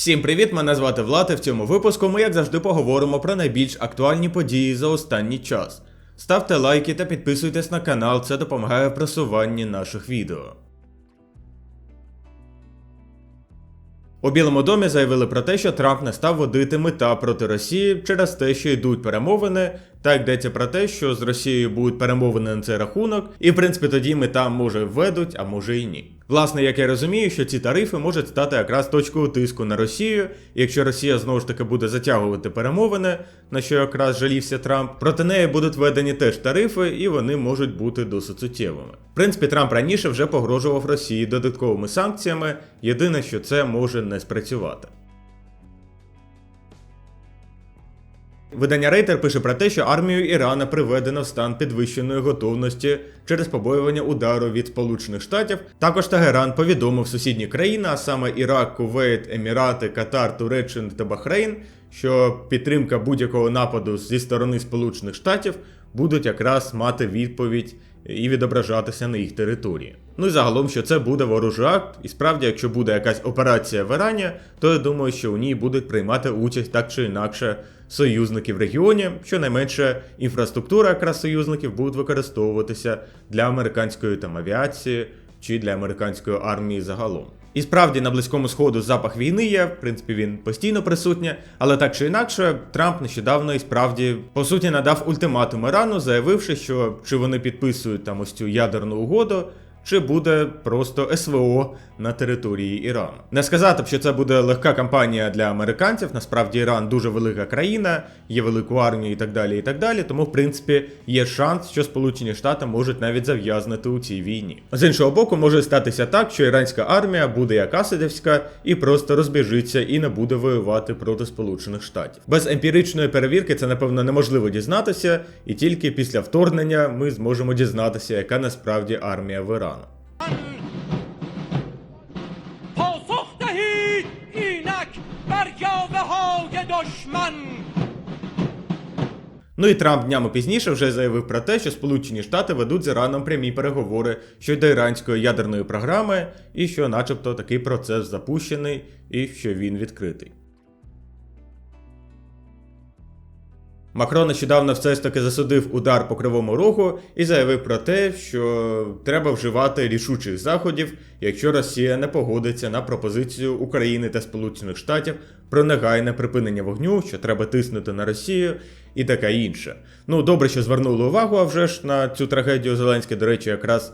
Всім привіт! Мене звати Влад, і в цьому випуску ми, як завжди, поговоримо про найбільш актуальні події за останній час. Ставте лайки та підписуйтесь на канал, це допомагає в просуванні наших відео. У Білому домі заявили про те, що Трамп не став водити мета проти Росії через те, що йдуть перемовини. Так йдеться про те, що з Росією будуть перемовини на цей рахунок, і в принципі тоді мета може введуть, а може і ні. Власне, як я розумію, що ці тарифи можуть стати якраз точкою тиску на Росію. Якщо Росія знову ж таки буде затягувати перемовини, на що якраз жалівся Трамп, проти неї будуть введені теж тарифи, і вони можуть бути досить суттєвими. В принципі, Трамп раніше вже погрожував Росії додатковими санкціями. Єдине, що це може не спрацювати. Видання Рейтер пише про те, що армію Ірана приведено в стан підвищеної готовності через побоювання удару від Сполучених Штатів. Також Тегеран повідомив сусідні країни, а саме Ірак, Кувейт, Емірати, Катар, Туреччина та Бахрейн, що підтримка будь-якого нападу зі сторони Сполучених Штатів будуть якраз мати відповідь і відображатися на їх території. Ну і загалом, що це буде ворожий акт, і справді, якщо буде якась операція в Ірані, то я думаю, що у ній будуть приймати участь так чи інакше союзники в регіоні. Щонайменше інфраструктура якраз союзників буде використовуватися для американської там авіації чи для американської армії загалом. І справді на близькому сходу запах війни є, в принципі, він постійно присутній, але так чи інакше, Трамп нещодавно і справді по суті надав ультиматум Ірану, заявивши, що чи вони підписують там ось цю ядерну угоду. Чи буде просто СВО на території Ірану? Не сказати б, що це буде легка кампанія для американців. Насправді Іран дуже велика країна, є велику армію і так далі. І так далі. Тому, в принципі, є шанс, що Сполучені Штати можуть навіть зав'язнути у цій війні. З іншого боку, може статися так, що іранська армія буде як Асадівська і просто розбіжиться і не буде воювати проти Сполучених Штатів. Без емпіричної перевірки це напевно неможливо дізнатися, і тільки після вторгнення ми зможемо дізнатися, яка насправді армія в Ірану. дошман. Ну і Трамп днями пізніше вже заявив про те, що Сполучені Штати ведуть з Іраном прямі переговори щодо іранської ядерної програми, і що, начебто, такий процес запущений і що він відкритий. Макрон нещодавно все ж таки засудив удар по кривому рогу і заявив про те, що треба вживати рішучих заходів, якщо Росія не погодиться на пропозицію України та Сполучених Штатів про негайне припинення вогню, що треба тиснути на Росію і таке інше. Ну добре, що звернули увагу, а вже ж на цю трагедію Зеленський, до речі, якраз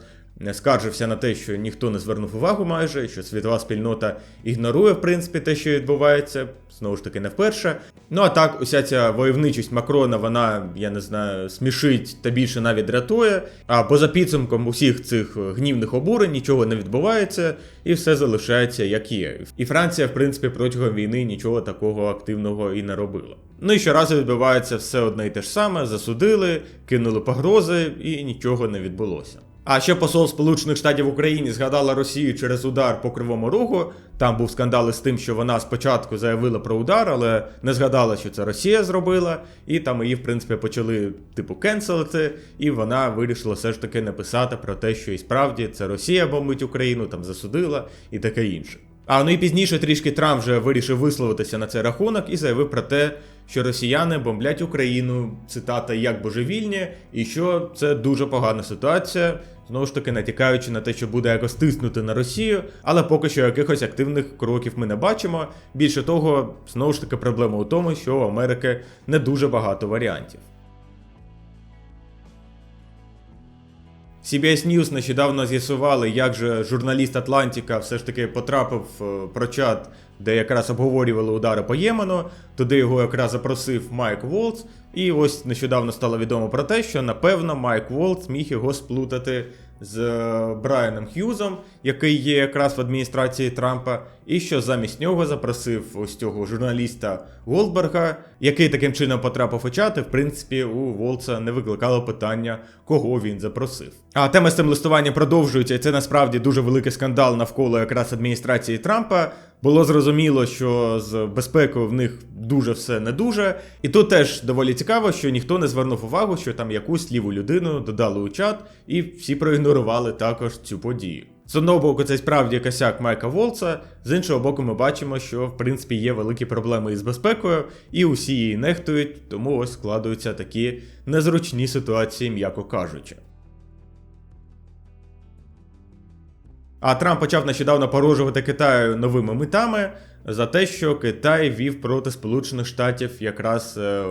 скаржився на те, що ніхто не звернув увагу майже, що світова спільнота ігнорує, в принципі, те, що відбувається, знову ж таки, не вперше. Ну а так, уся ця войовничість Макрона, вона, я не знаю, смішить та більше навіть дратує. А поза підсумком усіх цих гнівних обурень нічого не відбувається, і все залишається як є. І Франція, в принципі, протягом війни нічого такого активного і не робила. Ну і щоразу відбувається все одне і те ж саме: засудили, кинули погрози, і нічого не відбулося. А ще посол Сполучених Штатів в Україні згадала Росію через удар по кривому рогу. Там був скандал із тим, що вона спочатку заявила про удар, але не згадала, що це Росія зробила, і там її, в принципі, почали типу кенселити, і вона вирішила все ж таки написати про те, що і справді це Росія бомбить Україну, там засудила і таке інше. А ну і пізніше трішки Трамп вже вирішив висловитися на цей рахунок і заявив про те, що росіяни бомблять Україну, цитата як божевільні, і що це дуже погана ситуація. Знову ж таки, натякаючи на те, що буде якось тиснути на Росію, але поки що якихось активних кроків ми не бачимо. Більше того, знову ж таки, проблема у тому, що у Америки не дуже багато варіантів. CBS News нещодавно з'ясували, як же журналіст Атлантіка все ж таки потрапив в прочат, де якраз обговорювали удари по Ємену. Туди його якраз запросив Майк Волц. І ось нещодавно стало відомо про те, що напевно Майк Волц міг його сплутати з е, Брайаном Х'юзом, який є якраз в адміністрації Трампа, і що замість нього запросив ось цього журналіста Голдберга, який таким чином потрапив у чат, в принципі у Волца не викликало питання, кого він запросив. А тема з цим листуванням продовжується, і це насправді дуже великий скандал навколо якраз адміністрації Трампа. Було зрозуміло, що з безпекою в них дуже все не дуже. І тут теж доволі цікаво, що ніхто не звернув увагу, що там якусь ліву людину додали у чат, і всі проігнорували також цю подію. З одного боку, це справді косяк Майка Волца, з іншого боку, ми бачимо, що в принципі є великі проблеми із безпекою, і усі її нехтують, тому ось складуються такі незручні ситуації, м'яко кажучи. А Трамп почав нещодавно порожувати Китаю новими митами за те, що Китай вів проти Сполучених Штатів якраз е,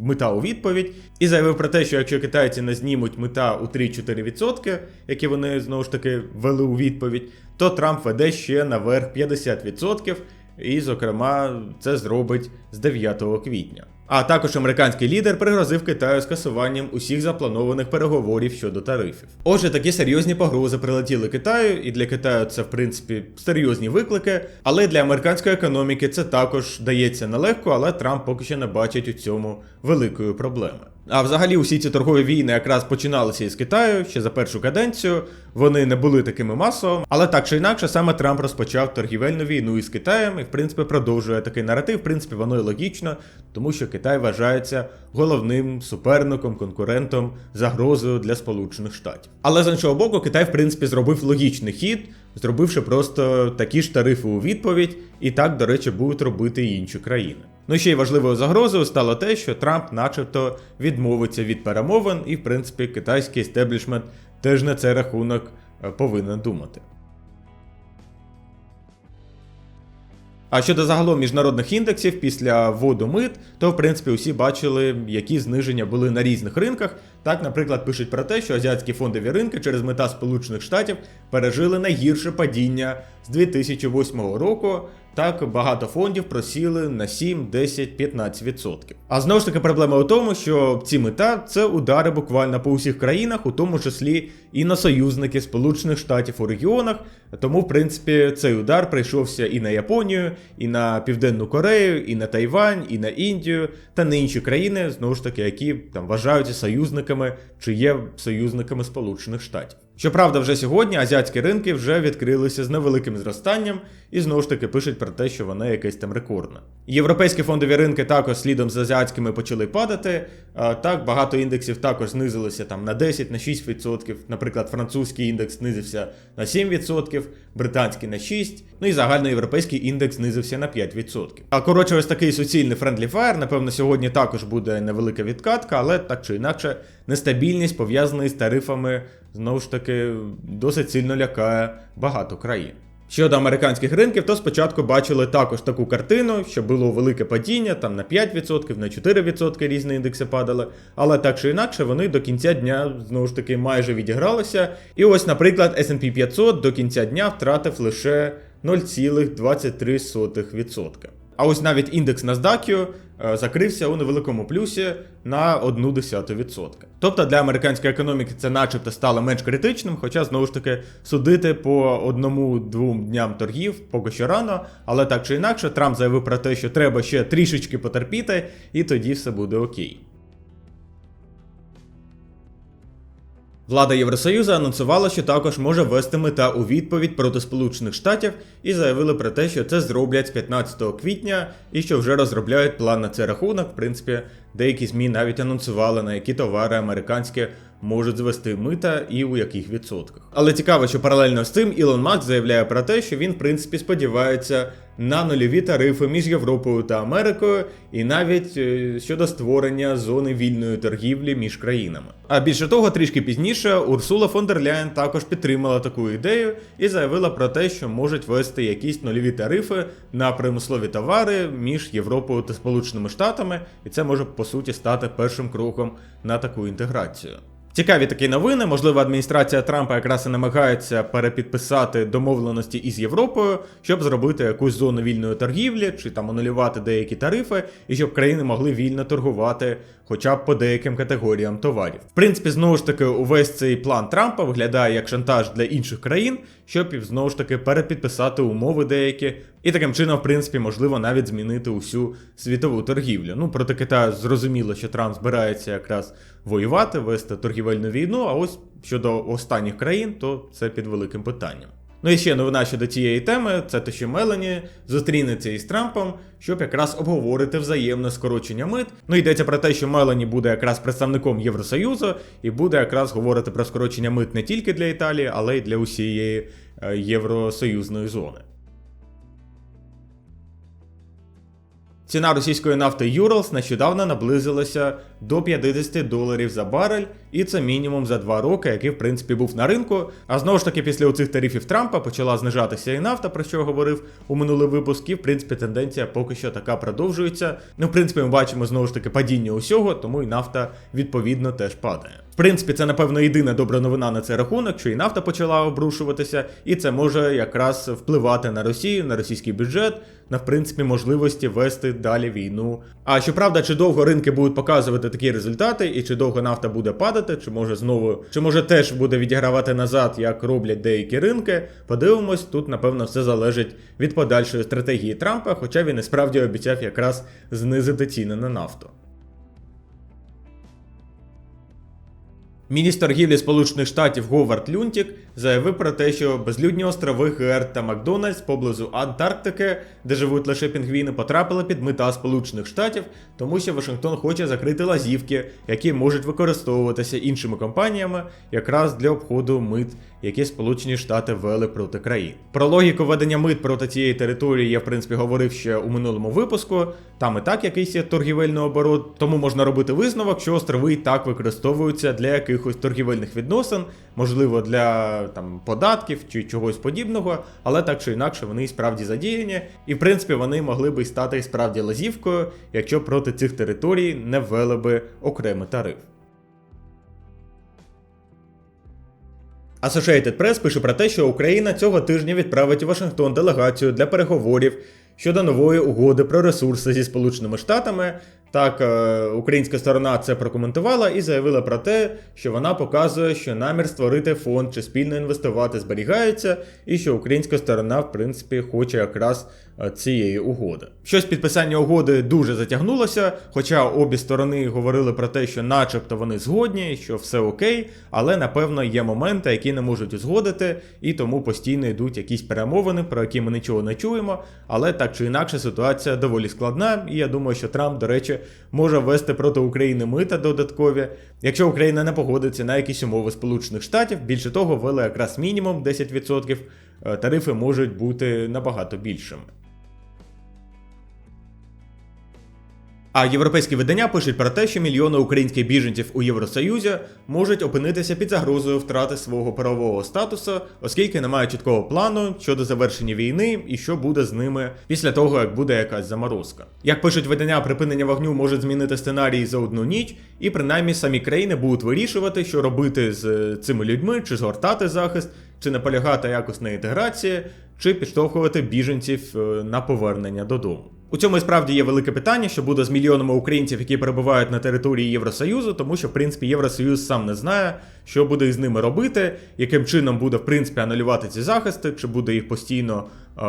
мита у відповідь, і заявив про те, що якщо китайці не знімуть мита у 3-4%, які вони знову ж таки вели у відповідь, то Трамп веде ще наверх 50%, і, зокрема, це зробить з 9 квітня. А також американський лідер пригрозив Китаю скасуванням усіх запланованих переговорів щодо тарифів. Отже, такі серйозні погрози прилетіли Китаю, і для Китаю це в принципі серйозні виклики. Але для американської економіки це також дається нелегко, але Трамп поки що не бачить у цьому великої проблеми. А взагалі усі ці торгові війни якраз починалися із Китаю ще за першу каденцію. Вони не були такими масовими, але так чи інакше, саме Трамп розпочав торгівельну війну із Китаєм і, в принципі, продовжує такий наратив. В принципі, воно і логічно, тому що Китай вважається головним суперником, конкурентом, загрозою для Сполучених Штатів. Але з іншого боку, Китай, в принципі, зробив логічний хід, зробивши просто такі ж тарифи у відповідь, і так, до речі, будуть робити і інші країни. Ну ще й важливою загрозою стало те, що Трамп, начебто, відмовиться від перемовин, і, в принципі, китайський естеблішмент теж на цей рахунок е, повинен думати. А щодо загалом міжнародних індексів після вводу мит, то в принципі усі бачили, які зниження були на різних ринках. Так, наприклад, пишуть про те, що азіатські фондові ринки через мета Сполучених Штатів пережили найгірше падіння з 2008 року. Так, багато фондів просіли на 7, 10, 15%. А знову ж таки, проблема у тому, що ці мета це удари буквально по усіх країнах, у тому числі і на союзники Сполучених Штатів у регіонах. Тому, в принципі, цей удар прийшовся і на Японію, і на Південну Корею, і на Тайвань, і на Індію, та на інші країни, знову ж таки, які там вважаються союзниками чи є союзниками Сполучених Штатів. Щоправда, вже сьогодні азіатські ринки вже відкрилися з невеликим зростанням, і знову ж таки пишуть про те, що вона якась там рекордна. Європейські фондові ринки також слідом з азіатськими почали падати. Так, багато індексів також знизилися там на 10, на 6%. Наприклад, французький індекс знизився на 7%, британський на 6%, ну і загальноєвропейський індекс знизився на 5%. А коротше, ось такий суцільний friendly fire, напевно, сьогодні також буде невелика відкатка, але так чи інакше, нестабільність пов'язана із тарифами знову ж таки досить сильно лякає багато країн. Щодо американських ринків, то спочатку бачили також таку картину, що було велике падіння, там на 5%, на 4% різні індекси падали, але так чи інакше вони до кінця дня знову ж таки майже відігралися. І ось, наприклад, S&P 500 до кінця дня втратив лише 0,23%. А ось навіть індекс NASDAQ закрився у невеликому плюсі на 0,1%. Тобто для американської економіки це начебто стало менш критичним, хоча знову ж таки судити по одному-двом дням торгів поки що рано, але так чи інакше, Трамп заявив про те, що треба ще трішечки потерпіти, і тоді все буде окей. Влада Євросоюзу анонсувала, що також може ввести мета у відповідь проти Сполучених Штатів і заявили про те, що це зроблять з 15 квітня і що вже розробляють план на цей рахунок. В принципі, деякі ЗМІ навіть анонсували, на які товари американські можуть звести мита і у яких відсотках. Але цікаво, що паралельно з цим Ілон Маск заявляє про те, що він, в принципі, сподівається на нульові тарифи між Європою та Америкою, і навіть е, щодо створення зони вільної торгівлі між країнами. А більше того, трішки пізніше Урсула фон дер Ляєн також підтримала таку ідею і заявила про те, що можуть ввести якісь нульові тарифи на промислові товари між Європою та Сполученими Штатами, і це може по суті стати першим кроком на таку інтеграцію. Цікаві такі новини. Можливо, адміністрація Трампа якраз і намагається перепідписати домовленості із Європою, щоб зробити якусь зону вільної торгівлі, чи там анулювати деякі тарифи, і щоб країни могли вільно торгувати, хоча б по деяким категоріям товарів. В принципі, знову ж таки, увесь цей план Трампа виглядає як шантаж для інших країн, щоб знову ж таки перепідписати умови деякі, і таким чином, в принципі, можливо навіть змінити усю світову торгівлю. Ну проти Китаю зрозуміло, що Трамп збирається якраз воювати, вести торгівельну війну. А ось щодо останніх країн, то це під великим питанням. Ну і ще новина щодо цієї теми це те, що Мелані зустрінеться із Трампом, щоб якраз обговорити взаємне скорочення мит. Ну йдеться про те, що Мелані буде якраз представником Євросоюзу і буде якраз говорити про скорочення мит не тільки для Італії, але й для усієї е, євросоюзної зони. Ціна російської нафти Юралс нещодавно наблизилася до 50 доларів за барель, і це мінімум за два роки, який в принципі був на ринку. А знову ж таки, після оцих тарифів Трампа почала знижатися і нафта, про що говорив у минулий випуск, і в принципі тенденція поки що така продовжується. Ну, в принципі, ми бачимо знову ж таки падіння усього, тому і нафта відповідно теж падає. В принципі, це напевно єдина добра новина на цей рахунок, що і нафта почала обрушуватися, і це може якраз впливати на Росію, на російський бюджет, на в принципі можливості вести далі війну. А щоправда, чи довго ринки будуть показувати такі результати, і чи довго нафта буде падати, чи може знову, чи може теж буде відігравати назад, як роблять деякі ринки. Подивимось, тут напевно все залежить від подальшої стратегії Трампа, хоча він і справді обіцяв якраз знизити ціни на нафту. Міністр торгівлі Сполучених Штатів Говард Люнтік заявив про те, що безлюдні острови ГР та Макдональдс поблизу Антарктики, де живуть лише пінгвіни, потрапили під мета Сполучених Штатів, тому що Вашингтон хоче закрити лазівки, які можуть використовуватися іншими компаніями якраз для обходу мит, які Сполучені Штати ввели проти країн. Про логіку ведення мит проти цієї території я в принципі говорив ще у минулому випуску. Там і так якийсь є торгівельний оборот, тому можна робити висновок, що острови і так використовуються для якихось торгівельних відносин, можливо, для там податків чи чогось подібного, але так чи інакше вони і справді задіяні, і в принципі вони могли би стати справді лазівкою, якщо проти цих територій не ввели би окремий тариф. Associated Press пише про те, що Україна цього тижня відправить у Вашингтон делегацію для переговорів щодо нової угоди про ресурси зі Сполученими Штатами. Так, е, українська сторона це прокоментувала і заявила про те, що вона показує, що намір створити фонд чи спільно інвестувати зберігається, і що українська сторона, в принципі, хоче якраз е, цієї угоди. Щось підписання угоди дуже затягнулося, хоча обі сторони говорили про те, що начебто вони згодні, що все окей, але напевно є моменти, які не можуть узгодити, і тому постійно йдуть якісь перемовини, про які ми нічого не чуємо. Але так чи інакше ситуація доволі складна, і я думаю, що Трамп, до речі, може ввести проти України мита додаткові. Якщо Україна не погодиться на якісь умови Сполучених Штатів, більше того, ввели якраз мінімум 10%, е, тарифи можуть бути набагато більшими. А європейські видання пишуть про те, що мільйони українських біженців у Євросоюзі можуть опинитися під загрозою втрати свого правового статусу, оскільки немає чіткого плану щодо завершення війни і що буде з ними після того, як буде якась заморозка. Як пишуть видання, припинення вогню може змінити сценарій за одну ніч, і принаймні самі країни будуть вирішувати, що робити з е, цими людьми, чи згортати захист, чи наполягати якось на інтеграції, чи підштовхувати біженців е, на повернення додому. У цьому і справді є велике питання, що буде з мільйонами українців, які перебувають на території Євросоюзу, тому що в принципі Євросоюз сам не знає, що буде із ними робити, яким чином буде в принципі анулювати ці захисти, чи буде їх постійно е,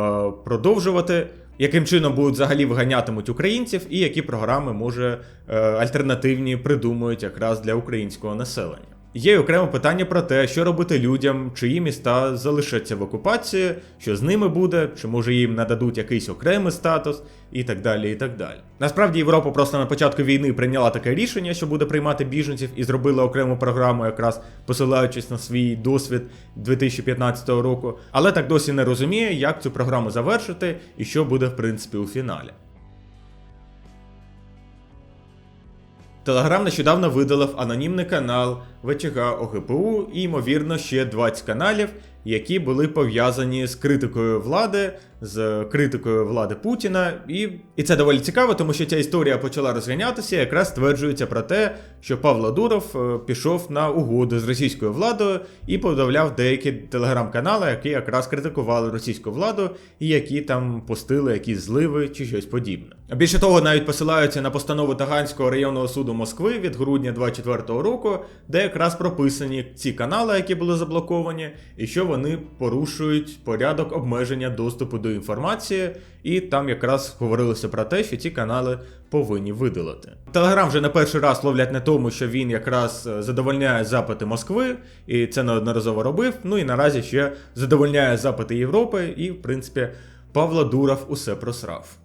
продовжувати. Яким чином будуть взагалі виганятимуть українців, і які програми може е, альтернативні придумують якраз для українського населення? Є й окреме питання про те, що робити людям, чиї міста залишаться в окупації, що з ними буде, чи може їм нададуть якийсь окремий статус, і так далі. і так далі. Насправді Європа просто на початку війни прийняла таке рішення, що буде приймати біженців, і зробила окрему програму, якраз посилаючись на свій досвід 2015 року, але так досі не розуміє, як цю програму завершити і що буде в принципі у фіналі. Телеграм нещодавно видалив анонімний канал ВЧГ ОГПУ і, ймовірно, ще 20 каналів, які були пов'язані з критикою влади, з критикою влади Путіна. І, і це доволі цікаво, тому що ця історія почала розганятися, якраз стверджується про те, що Павло Дуров е, пішов на угоду з російською владою і подавляв деякі телеграм-канали, які якраз критикували російську владу і які там постили якісь зливи чи щось подібне. Більше того, навіть посилаються на постанову Таганського районного суду Москви від грудня 24-го року, де якраз прописані ці канали, які були заблоковані, і що вони порушують порядок обмеження доступу до інформації, і там якраз говорилося про те, що ці канали повинні видалити. Телеграм вже не перший раз ловлять на тому, що він якраз е, задовольняє запити Москви, і це неодноразово робив. Ну і наразі ще задовольняє запити Європи, і в принципі Павло Дуров усе просрав.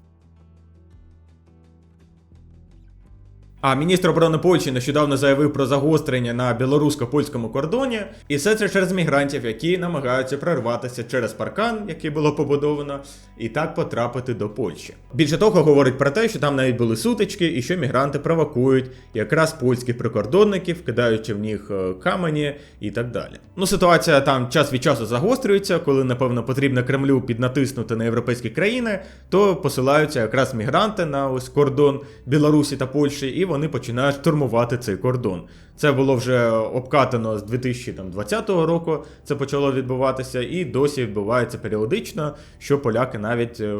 А міністр оборони Польщі нещодавно заявив про загострення на білорусько-польському кордоні, і все це через мігрантів, які намагаються прорватися через паркан, який було побудовано, і так потрапити до Польщі. Більше того, говорить про те, що там навіть були сутички, і що мігранти провокують якраз польських прикордонників, кидаючи в них е, камені і так далі. Ну, ситуація там час від часу загострюється, коли, напевно, потрібно Кремлю піднатиснути на європейські країни, то посилаються якраз мігранти на ось кордон Білорусі та Польщі, і вони починають штурмувати цей кордон. Це було вже обкатано з 2020 року. Це почало відбуватися, і досі відбувається періодично, що поляки навіть е,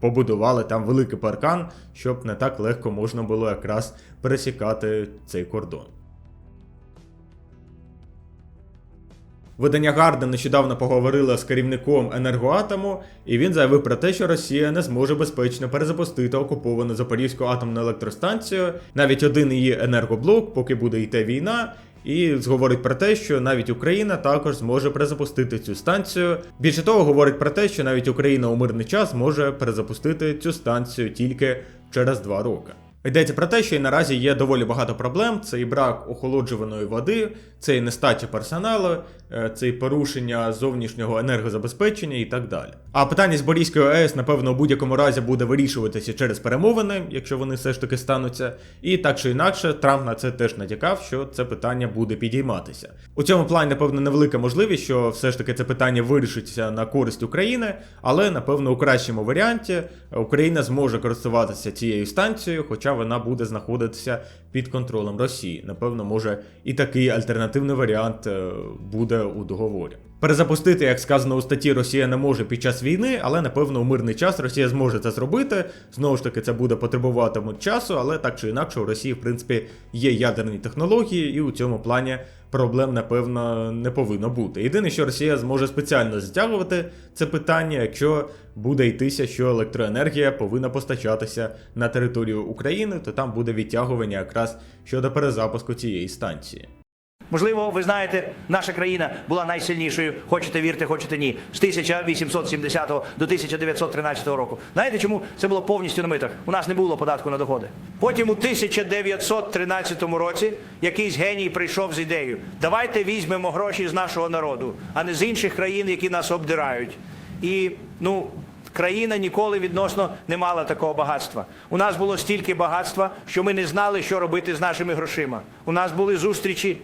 побудували там великий паркан, щоб не так легко можна було якраз пересікати цей кордон. Видання Гарден нещодавно поговорило з керівником енергоатому, і він заявив про те, що Росія не зможе безпечно перезапустити окуповану Запорізьку атомну електростанцію, навіть один її енергоблок, поки буде йти війна. І говорить про те, що навіть Україна також зможе перезапустити цю станцію. Більше того, говорить про те, що навіть Україна у мирний час може перезапустити цю станцію тільки через два роки. Йдеться про те, що і наразі є доволі багато проблем: це і брак охолоджуваної води, це і нестача персоналу, е, це і порушення зовнішнього енергозабезпечення і так далі. А питання з Борізької АЕС, напевно, у будь-якому разі буде вирішуватися через перемовини, якщо вони все ж таки стануться. І так чи інакше, Трамп на це теж натякав, що це питання буде підійматися. У цьому плані, напевно, невелика можливість, що все ж таки це питання вирішиться на користь України, але напевно у кращому варіанті Україна зможе користуватися цією станцією, хоча вона буде знаходитися під контролем Росії. Напевно, може і такий альтернативний варіант е, буде у договорі. Перезапустити, як сказано у статті, Росія не може під час війни, але напевно у мирний час Росія зможе це зробити. Знову ж таки, це буде потребуватимуть часу, але так чи інакше, у Росії, в принципі, є ядерні технології, і у цьому плані проблем, напевно, не повинно бути. Єдине, що Росія зможе спеціально затягувати це питання, якщо буде йтися, що електроенергія повинна постачатися на територію України, то там буде відтягування якраз щодо перезапуску цієї станції. Можливо, ви знаєте, наша країна була найсильнішою, хочете вірте, хочете ні, з 1870 до 1913 року. Знаєте, чому це було повністю на митах? У нас не було податку на доходи. Потім у 1913 році якийсь геній прийшов з ідеєю: давайте візьмемо гроші з нашого народу, а не з інших країн, які нас обдирають. І ну. Країна ніколи відносно не мала такого багатства. У нас було стільки багатства, що ми не знали, що робити з нашими грошима. У нас були зустрічі